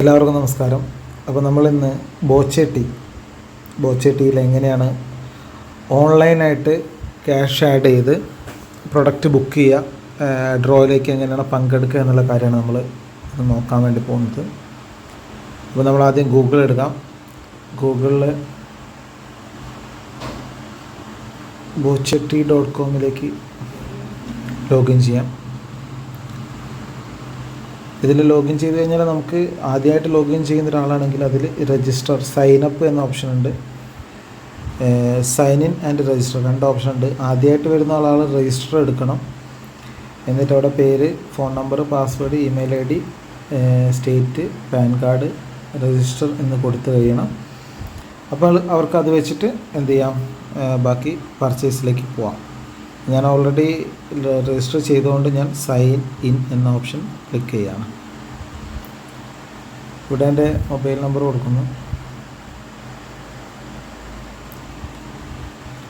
എല്ലാവർക്കും നമസ്കാരം. അപ്പോൾ നമ്മളിന്ന് ബോച്ചേട്ടി ബോച്ചേട്ടിയിൽ എങ്ങനെയാണ് ഓൺലൈനായിട്ട് ക്യാഷ് ആഡ് ചെയ്ത് പ്രൊഡക്റ്റ് ബുക്ക് ചെയ്യുക ഡ്രോയിലേക്ക് എങ്ങനെയാണ് പങ്കെടുക്കുക എന്നുള്ള കാര്യമാണ് നമ്മൾ നോക്കാൻ വേണ്ടി പോകുന്നത്. അപ്പോൾ നമ്മൾ ആദ്യം ഗൂഗിൾ എടുക്കാം. ഗൂഗിളിൽ ബോച്ചെട്ടി ഡോട്ട് കോമിലേക്ക് ലോഗിൻ ചെയ്യാം. ഇതിൽ ലോഗിൻ ചെയ്ത് കഴിഞ്ഞാൽ നമുക്ക് ആദ്യമായിട്ട് ലോഗിൻ ചെയ്യുന്ന ഒരാളാണെങ്കിൽ അതിൽ രജിസ്റ്റർ സൈൻ അപ്പ് എന്ന ഓപ്ഷൻ ഉണ്ട്. സൈൻ ഇൻ ആൻഡ് രജിസ്റ്റർ രണ്ട് ഓപ്ഷൻ ഉണ്ട്. ആദ്യമായിട്ട് വരുന്ന ആളാൾ രജിസ്റ്റർ എടുക്കണം. എന്നിട്ട് അവിടെ പേര് phone number password email I D state PAN card register എന്ന് കൊടുത്തു കഴിയണം. അപ്പോൾ അവർക്ക് അത് വെച്ചിട്ട് എന്ത് ചെയ്യാം? ബാക്കി പർച്ചേസിലേക്ക് പോവാം. ഞാൻ ഓൾറെഡി രജിസ്റ്റർ ചെയ്തുകൊണ്ട് ഞാൻ സൈൻ ഇൻ എന്ന ഓപ്ഷൻ ക്ലിക്ക് ചെയ്യാണ്. ഇവിടെ എന്റെ മൊബൈൽ നമ്പർ കൊടുക്കുന്നു.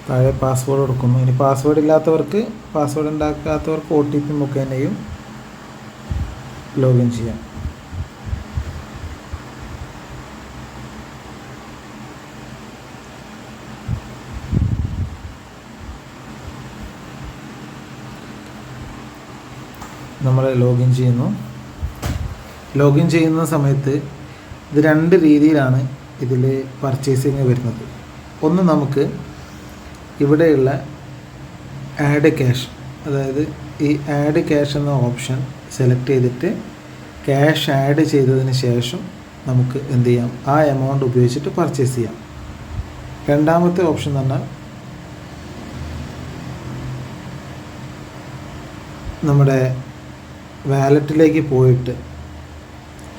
താഴെ പാസ്വേഡ് കൊടുക്കുന്നു. ഇനി പാസ്വേഡ് ഇല്ലാത്തവർക്ക് പാസ്വേഡ് ഉണ്ടാക്കാത്തവർക്ക് ഒ ടി പി മുഖേനയും ലോഗിൻ ചെയ്യാം. നമ്മൾ ലോഗിൻ ചെയ്യുന്നു. ലോഗിൻ ചെയ്യുന്ന സമയത്ത് ഇത് രണ്ട് രീതിയിലാണ് ഇതിൽ പർച്ചേസിങ് വരുന്നത്. ഒന്ന് നമുക്ക് ഇവിടെയുള്ള ആഡ് ക്യാഷ് അതായത് ഈ ആഡ് ക്യാഷ് എന്ന ഓപ്ഷൻ സെലക്ട് ചെയ്തിട്ട് ക്യാഷ് ആഡ് ചെയ്തതിന് ശേഷം നമുക്ക് എന്ത് ചെയ്യാം? ആ എമൗണ്ട് ഉപയോഗിച്ചിട്ട് പർച്ചേസ് ചെയ്യാം. രണ്ടാമത്തെ ഓപ്ഷൻ എന്ന് പറഞ്ഞാൽ നമ്മുടെ വാലറ്റിലേക്ക് പോയിട്ട്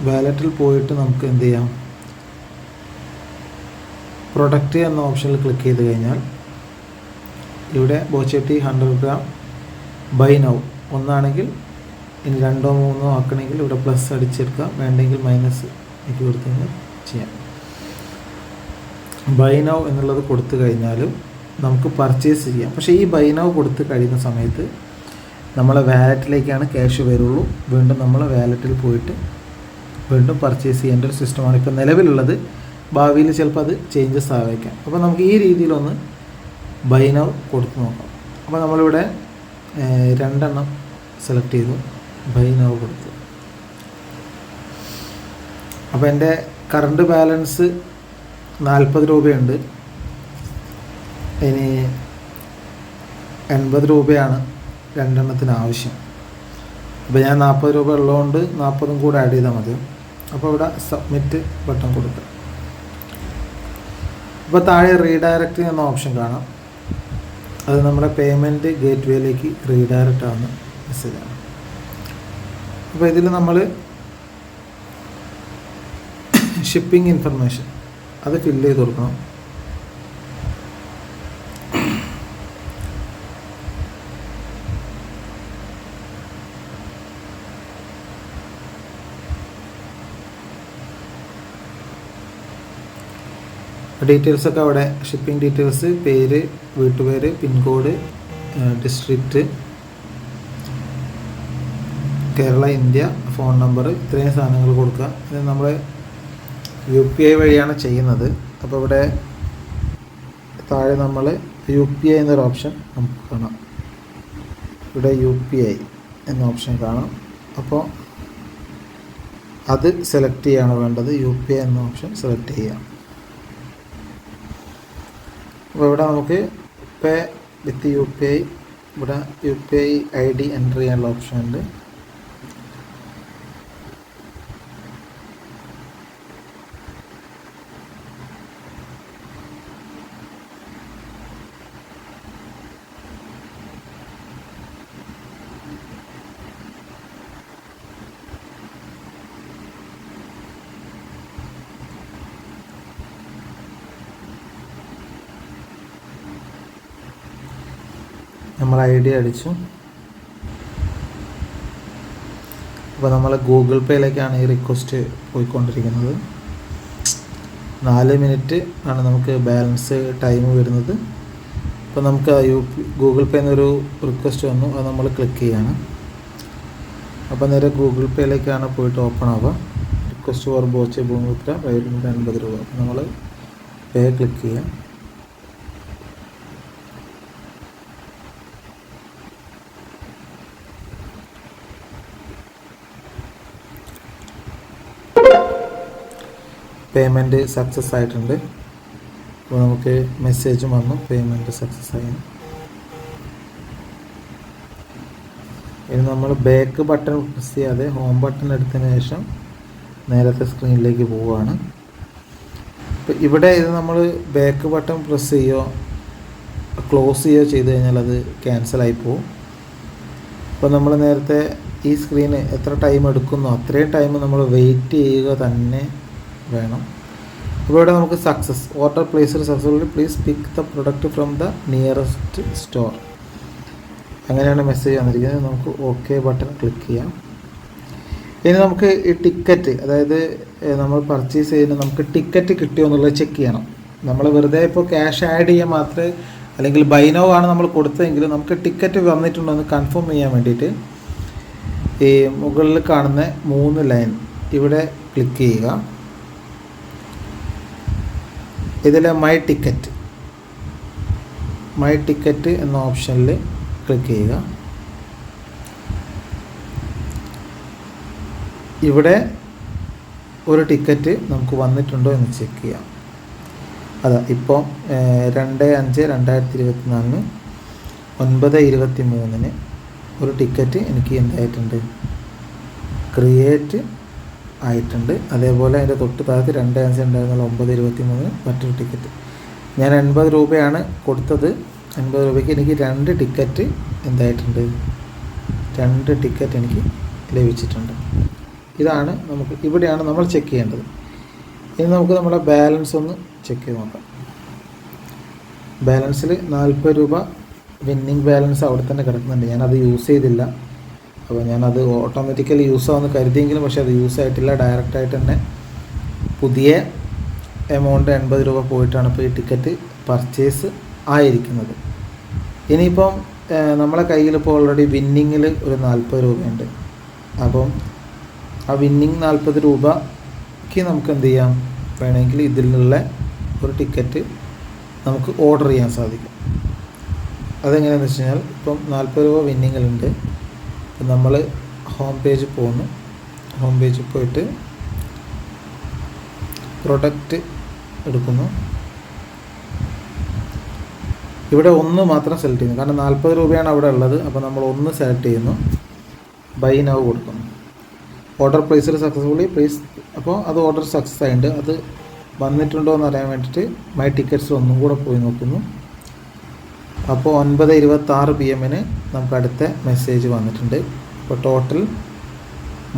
വാലറ്റിൽ പോയിട്ട് നമുക്ക് എന്ത് ചെയ്യാം? പ്രൊഡക്റ്റ് എന്ന ഓപ്ഷനിൽ ക്ലിക്ക് ചെയ്ത് കഴിഞ്ഞാൽ ഇവിടെ Boche tea hundred gram buy now ഒന്നാണെങ്കിൽ ഇനി രണ്ടോ മൂന്നോ ആക്കണമെങ്കിൽ ഇവിടെ പ്ലസ് അടിച്ചെടുക്കാം. വേണ്ടെങ്കിൽ മൈനസ് എനിക്ക് കൊടുത്തു കഴിഞ്ഞാൽ ചെയ്യാം. ബൈ നൗ എന്നുള്ളത് കൊടുത്തു കഴിഞ്ഞാലും നമുക്ക് പർച്ചേസ് ചെയ്യാം. പക്ഷേ ഈ ബൈ നൗ കൊടുത്ത് കഴിയുന്ന സമയത്ത് നമ്മളെ വാലറ്റിലേക്കാണ് ക്യാഷ് വരുള്ളൂ. വീണ്ടും നമ്മൾ വാലറ്റിൽ പോയിട്ട് വീണ്ടും പർച്ചേസ് ചെയ്യേണ്ട ഒരു സിസ്റ്റമാണ് ഇപ്പോൾ നിലവിലുള്ളത്. ഭാവിയിൽ ചിലപ്പോൾ അത് ചേഞ്ചസ് ആവേക്കാം. അപ്പോൾ നമുക്ക് ഈ രീതിയിലൊന്ന് ബൈനർ കൊടുത്തു നോക്കാം. അപ്പോൾ നമ്മളിവിടെ രണ്ടെണ്ണം സെലക്ട് ചെയ്തു. ബൈനർ കൊടുത്തു. അപ്പോൾ എന്റെ കറണ്ട് ബാലൻസ് നാൽപ്പത് രൂപയുണ്ട്. ഇനി എൺപത് രൂപയാണ്. രണ്ടെണ്ണത്തിന് ആവശ്യം അപ്പോൾ ഞാൻ നാൽപ്പത് രൂപ ഉള്ളതുകൊണ്ട് നാൽപ്പതും കൂടെ ആഡ് ചെയ്താൽ മതി. അപ്പോൾ ഇവിടെ സബ്മിറ്റ് ബട്ടൺ കൊടുക്കുക അപ്പോൾ താഴെ റീഡയറക്റ്റ് എന്ന ഓപ്ഷൻ കാണാം. അത് നമ്മുടെ പേയ്മെന്റ് ഗേറ്റ് വേയിലേക്ക് റീഡയറക്റ്റ് ആവുന്ന മെസ്സേജാണ് അപ്പോൾ ഇതിൽ നമ്മൾ ഷിപ്പിംഗ് ഇൻഫർമേഷൻ അത് ഫില്ല് ചെയ്ത് കൊടുക്കണം. ഡീറ്റെയിൽസ് ഒക്കെ അവിടെ ഷിപ്പിംഗ് ഡീറ്റെയിൽസ് പേര് വീട്ടുപേര് pincode district Kerala India phone number ഇത്രയും സാധനങ്ങൾ കൊടുക്കുക. ഇത് നമ്മൾ യു പി ഐ വഴിയാണ് ചെയ്യുന്നത്. അപ്പോൾ ഇവിടെ താഴെ നമ്മൾ യു പി ഐ എന്നൊരു ഓപ്ഷൻ നമുക്ക് കാണാം. ഇവിടെ യു പി ഐ എന്ന ഓപ്ഷൻ കാണാം. അപ്പോൾ അത് സെലക്ട് ചെയ്യാണ് വേണ്ടത്. യു പി ഐ എന്ന ഓപ്ഷൻ സെലക്ട് ചെയ്യാം. അപ്പോൾ ഇവിടെ നമുക്ക് pay with U P I ഇവിടെ U P I I D enter ചെയ്യാനുള്ള ഓപ്ഷൻ ഉണ്ട്. നമ്മൾ ഐ ഡി അടിച്ചു. അപ്പോൾ നമ്മൾ ഗൂഗിൾ പേയിലേക്കാണ് ഈ റിക്വസ്റ്റ് പോയിക്കൊണ്ടിരിക്കുന്നത്. നാല് മിനിറ്റ് ആണ് നമുക്ക് ബാലൻസ് ടൈം വരുന്നത്. അപ്പോൾ നമുക്ക് യു പി ഗൂഗിൾ പേ എന്നൊരു റിക്വസ്റ്റ് വന്നു. അത് നമ്മൾ ക്ലിക്ക് ചെയ്യാണ്. അപ്പോൾ നേരെ ഗൂഗിൾ പേയിലേക്കാണ് പോയിട്ട് ഓപ്പൺ ആവുക. റിക്വസ്റ്റ് ഫോർ ബോച്ച് ഭൂമിത്ര ഇരുന്നൂറ്റി അൻപത് രൂപ. നമ്മൾ പേ ക്ലിക്ക് ചെയ്യാം. പേയ്മെന്റ് സക്സസ് ആയിട്ടുണ്ട്. അപ്പോൾ നമുക്ക് മെസ്സേജും വന്നു പേയ്മെന്റ് സക്സസ് ആയി. ഇനി നമ്മൾ ബാക്ക് ബട്ടൺ പ്രസ് ചെയ്യാതെ ഹോം ബട്ടൺ എടുത്തതിന് ശേഷം നേരത്തെ സ്ക്രീനിലേക്ക് പോവുകയാണ്. അപ്പോൾ ഇവിടെ ഇത് നമ്മൾ ബാക്ക് ബട്ടൺ പ്രസ് ചെയ്യുകയോ ക്ലോസ് ചെയ്യുകയോ ചെയ്ത് കഴിഞ്ഞാൽ അത് ക്യാൻസലായി പോകും അപ്പോൾ നമ്മൾ നേരത്തെ ഈ സ്ക്രീന് എത്ര ടൈം എടുക്കുന്നോ അത്രയും ടൈം നമ്മൾ വെയിറ്റ് ചെയ്യുക തന്നെ വേണം. അപ്പോൾ ഇവിടെ നമുക്ക് success order placed successfully please pick the product from the nearest store അങ്ങനെയാണ് മെസ്സേജ് വന്നിരിക്കുന്നത്. നമുക്ക് ഓക്കെ ബട്ടൺ ക്ലിക്ക് ചെയ്യാം. ഇനി നമുക്ക് ഈ ടിക്കറ്റ് അതായത് നമ്മൾ പർച്ചേസ് ചെയ്യുന്ന നമുക്ക് ടിക്കറ്റ് കിട്ടിയോ എന്നുള്ളത് ചെക്ക് ചെയ്യണം. നമ്മൾ വെറുതെ ഇപ്പോൾ ക്യാഷ് ആഡ് ചെയ്യാൻ മാത്രമേ അല്ലെങ്കിൽ ബൈനോ ആണ് നമ്മൾ കൊടുത്തതെങ്കിൽ നമുക്ക് ടിക്കറ്റ് വന്നിട്ടുണ്ടോ എന്ന് കൺഫേം ചെയ്യാൻ വേണ്ടിയിട്ട് ഈ മുകളിൽ കാണുന്ന മൂന്ന് ലൈൻ ഇവിടെ ക്ലിക്ക് ചെയ്യുക. ഇതിൽ മൈ ടിക്കറ്റ് മൈ ടിക്കറ്റ് എന്ന ഓപ്ഷനിൽ ക്ലിക്ക് ചെയ്യുക. ഇവിടെ ഒരു ടിക്കറ്റ് നമുക്ക് വന്നിട്ടുണ്ടോ എന്ന് ചെക്ക് ചെയ്യാം. അതാ ഇപ്പോൾ രണ്ട് അഞ്ച് രണ്ടായിരത്തി ഇരുപത്തി നാലിന് ഒൻപത് ഇരുപത്തി മൂന്നിന് ഒരു ടിക്കറ്റ് എനിക്ക് എന്തായിട്ടുണ്ട്? ക്രിയേറ്റ് ആയിട്ടുണ്ട്. അതേപോലെ അതിന്റെ തൊട്ട് താഴത്ത് രണ്ട് അഞ്ച് ഉണ്ടായിരുന്നുള്ള ഒമ്പത് ഇരുപത്തി മൂന്ന് മറ്റൊരു ടിക്കറ്റ് ഞാൻ എൺപത് രൂപയാണ് കൊടുത്തത്. എൺപത് രൂപയ്ക്ക് എനിക്ക് രണ്ട് ടിക്കറ്റ് എന്തായിട്ടുണ്ട്? രണ്ട് ടിക്കറ്റ് എനിക്ക് ലഭിച്ചിട്ടുണ്ട്. ഇതാണ് നമുക്ക് ഇവിടെയാണ് നമ്മൾ ചെക്ക് ചെയ്യേണ്ടത്. ഇനി നമുക്ക് നമ്മുടെ ബാലൻസ് ഒന്ന് ചെക്ക് ചെയ്ത് നോക്കാം. ബാലൻസിൽ നാൽപ്പത് രൂപ വിന്നിങ് ബാലൻസ് അവിടെ തന്നെ കിടക്കുന്നുണ്ട്. ഞാനത് യൂസ് ചെയ്തില്ല. അപ്പോൾ ഞാനത് ഓട്ടോമാറ്റിക്കലി യൂസ് ആവുമെന്ന് കരുതിയെങ്കിലും പക്ഷേ അത് യൂസ് ആയിട്ടില്ല. ഡയറക്റ്റായിട്ട് തന്നെ പുതിയ എമൗണ്ട് എൺപത് രൂപ പോയിട്ടാണ് ഇപ്പോൾ ഈ ടിക്കറ്റ് പർച്ചേസ് ആയിരിക്കുന്നത്. ഇനിയിപ്പം നമ്മളെ കയ്യിൽ ഇപ്പോൾ ഓൾറെഡി വിന്നിങ്ങിൽ ഒരു നാൽപ്പത് രൂപയുണ്ട്. അപ്പം ആ വിന്നിങ് നാൽപ്പത് രൂപയ്ക്ക് നമുക്ക് എന്ത് ചെയ്യാം? വേണമെങ്കിൽ ഇതിലുള്ള ഒരു ടിക്കറ്റ് നമുക്ക് ഓർഡർ ചെയ്യാൻ സാധിക്കും. അതെങ്ങനെയാണെന്ന് വെച്ച് കഴിഞ്ഞാൽ ഇപ്പം നാൽപ്പത് രൂപ വിന്നിങ്ങിലുണ്ട് നമ്മൾ ഹോം പേജ് പോകുന്നു ഹോം പേജിൽ പോയിട്ട് പ്രൊഡക്റ്റ് എടുക്കുന്നു. ഇവിടെ ഒന്ന് മാത്രം സെലക്ട് ചെയ്യുന്നു. കാരണം നാൽപ്പത് രൂപയാണ് അവിടെ ഉള്ളത്. അപ്പോൾ നമ്മൾ ഒന്ന് സെലക്ട് ചെയ്യുന്നു. ബൈ നവ് കൊടുക്കുന്നു. ഓർഡർ പ്ലേസ്ഡ് സക്സസ്ഫുള്ളി പ്ലേസ് അപ്പോൾ അത് ഓർഡർ സക്സസ് ആയിട്ടുണ്ട്. അത് വന്നിട്ടുണ്ടോ എന്ന് അറിയാൻ വേണ്ടിയിട്ട് മൈ ടിക്കറ്റ്സ് ഒന്നും കൂടെ പോയി നോക്കുന്നു. അപ്പോൾ ഒൻപത് ഇരുപത്തി ആറ് പി എമ്മിന് നമുക്ക് അടുത്ത മെസ്സേജ് വന്നിട്ടുണ്ട്. അപ്പോൾ ടോട്ടൽ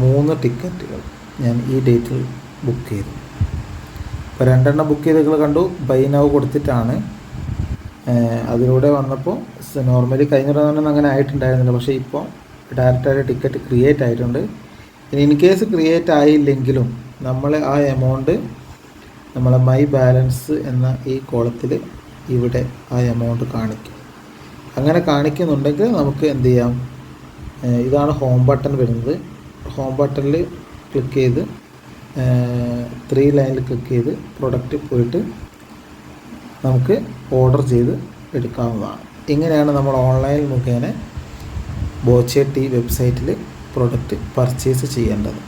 മൂന്ന് ടിക്കറ്റുകൾ ഞാൻ ഈ ഡേറ്റിൽ ബുക്ക് ചെയ്തു. അപ്പോൾ രണ്ടെണ്ണം ബുക്ക് ചെയ്തകൾ കണ്ടു. ബൈ നൗ കൊടുത്തിട്ടാണ്. അതിലൂടെ വന്നപ്പോൾ നോർമലി കഴിഞ്ഞ പ്രാവശ്യം അങ്ങനെ ആയിട്ടുണ്ടായിരുന്നില്ല. പക്ഷേ ഇപ്പോൾ ഡയറക്റ്റായിട്ട് ടിക്കറ്റ് ക്രിയേറ്റ് ആയിട്ടുണ്ട്. ഇനി ഇൻ കേസ് ക്രിയേറ്റ് ആയില്ലെങ്കിലും നമ്മൾ ആ എമൗണ്ട് നമ്മളെ മൈ ബാലൻസ് എന്ന ഈ കോളത്തിൽ ഇവിടെ ആ എമൗണ്ട് കാണിക്കും. അങ്ങനെ കാണിക്കുന്നുണ്ടെങ്കിൽ നമുക്ക് എന്ത് ചെയ്യാം? ഇതാണ് ഹോം ബട്ടൺ വരുന്നത്. ഹോം ബട്ടണിൽ ക്ലിക്ക് ചെയ്ത് ത്രീ ലൈനിൽ ക്ലിക്ക് ചെയ്ത് പ്രൊഡക്റ്റ് പോയിട്ട് നമുക്ക് ഓർഡർ ചെയ്ത് എടുക്കാവുന്നതാണ്. ഇങ്ങനെയാണ് നമ്മൾ ഓൺലൈൻ മുഖേന ബോച്ചെ ടി വെബ്സൈറ്റിൽ പ്രൊഡക്റ്റ് പർച്ചേസ് ചെയ്യേണ്ടത്.